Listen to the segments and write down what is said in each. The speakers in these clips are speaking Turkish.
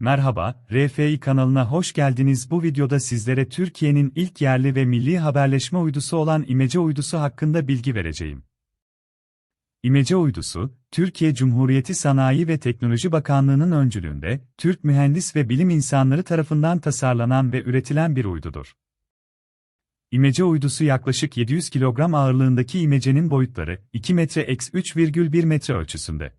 Merhaba, RFI kanalına hoş geldiniz. Bu videoda sizlere Türkiye'nin ilk yerli ve milli haberleşme uydusu olan İmece uydusu hakkında bilgi vereceğim. İmece uydusu, Türkiye Cumhuriyeti Sanayi ve Teknoloji Bakanlığı'nın öncülüğünde, Türk mühendis ve bilim insanları tarafından tasarlanan ve üretilen bir uydudur. İmece uydusu yaklaşık 700 kilogram ağırlığındaki imecenin boyutları 2 metre x 3,1 metre ölçüsünde.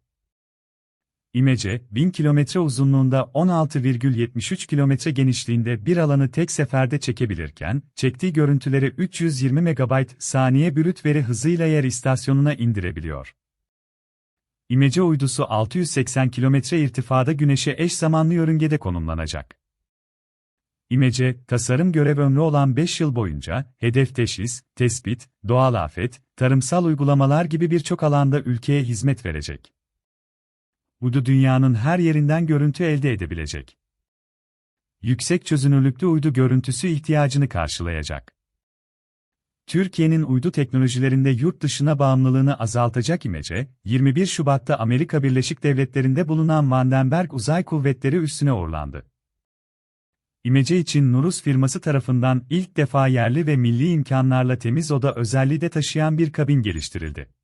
İmece, 1000 kilometre uzunluğunda 16,73 kilometre genişliğinde bir alanı tek seferde çekebilirken, çektiği görüntüleri 320 MB saniye brüt veri hızıyla yer istasyonuna indirebiliyor. İmece uydusu 680 kilometre irtifada güneşe eş zamanlı yörüngede konumlanacak. İmece, tasarım görev ömrü olan 5 yıl boyunca, hedef teşhis, tespit, doğal afet, tarımsal uygulamalar gibi birçok alanda ülkeye hizmet verecek. Uydu dünyanın her yerinden görüntü elde edebilecek. Yüksek çözünürlüklü uydu görüntüsü ihtiyacını karşılayacak. Türkiye'nin uydu teknolojilerinde yurt dışına bağımlılığını azaltacak imece, 21 Şubat'ta Amerika Birleşik Devletleri'nde bulunan Vandenberg Uzay Kuvvetleri üssüne uğurlandı. İmece için Nurus firması tarafından ilk defa yerli ve milli imkanlarla temiz oda özelliği de taşıyan bir kabin geliştirildi.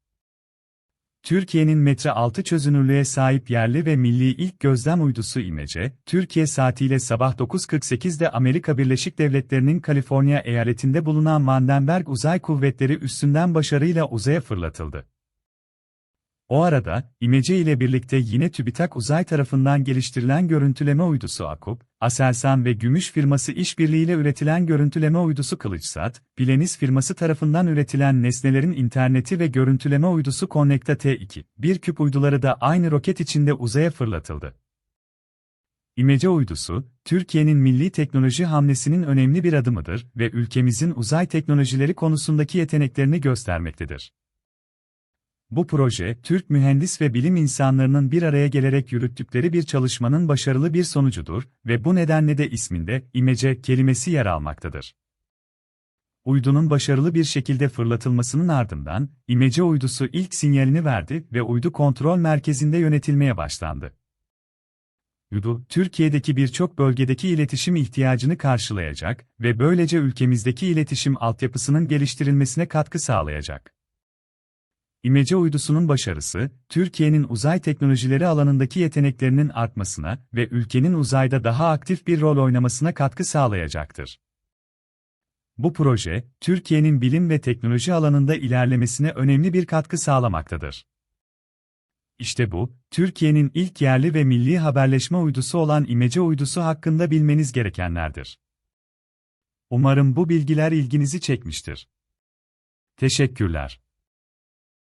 Türkiye'nin metre altı çözünürlüğe sahip yerli ve milli ilk gözlem uydusu İmece, Türkiye saatiyle sabah 9.48'de Amerika Birleşik Devletleri'nin Kaliforniya eyaletinde bulunan Vandenberg Uzay Kuvvetleri üstünden başarıyla uzaya fırlatıldı. O arada, İmece ile birlikte yine TÜBİTAK Uzay tarafından geliştirilen görüntüleme uydusu AKUP, Aselsan ve Gümüş firması işbirliğiyle üretilen görüntüleme uydusu Kılıçsat, Pilenis firması tarafından üretilen nesnelerin interneti ve görüntüleme uydusu Connecta T2, bir küp uyduları da aynı roket içinde uzaya fırlatıldı. İmece uydusu, Türkiye'nin milli teknoloji hamlesinin önemli bir adımıdır ve ülkemizin uzay teknolojileri konusundaki yeteneklerini göstermektedir. Bu proje, Türk mühendis ve bilim insanlarının bir araya gelerek yürüttükleri bir çalışmanın başarılı bir sonucudur ve bu nedenle de isminde imece kelimesi yer almaktadır. Uydunun başarılı bir şekilde fırlatılmasının ardından, imece uydusu ilk sinyalini verdi ve uydu kontrol merkezinde yönetilmeye başlandı. Uydu, Türkiye'deki birçok bölgedeki iletişim ihtiyacını karşılayacak ve böylece ülkemizdeki iletişim altyapısının geliştirilmesine katkı sağlayacak. İmece uydusunun başarısı, Türkiye'nin uzay teknolojileri alanındaki yeteneklerinin artmasına ve ülkenin uzayda daha aktif bir rol oynamasına katkı sağlayacaktır. Bu proje, Türkiye'nin bilim ve teknoloji alanında ilerlemesine önemli bir katkı sağlamaktadır. İşte bu, Türkiye'nin ilk yerli ve milli haberleşme uydusu olan İmece uydusu hakkında bilmeniz gerekenlerdir. Umarım bu bilgiler ilginizi çekmiştir. Teşekkürler.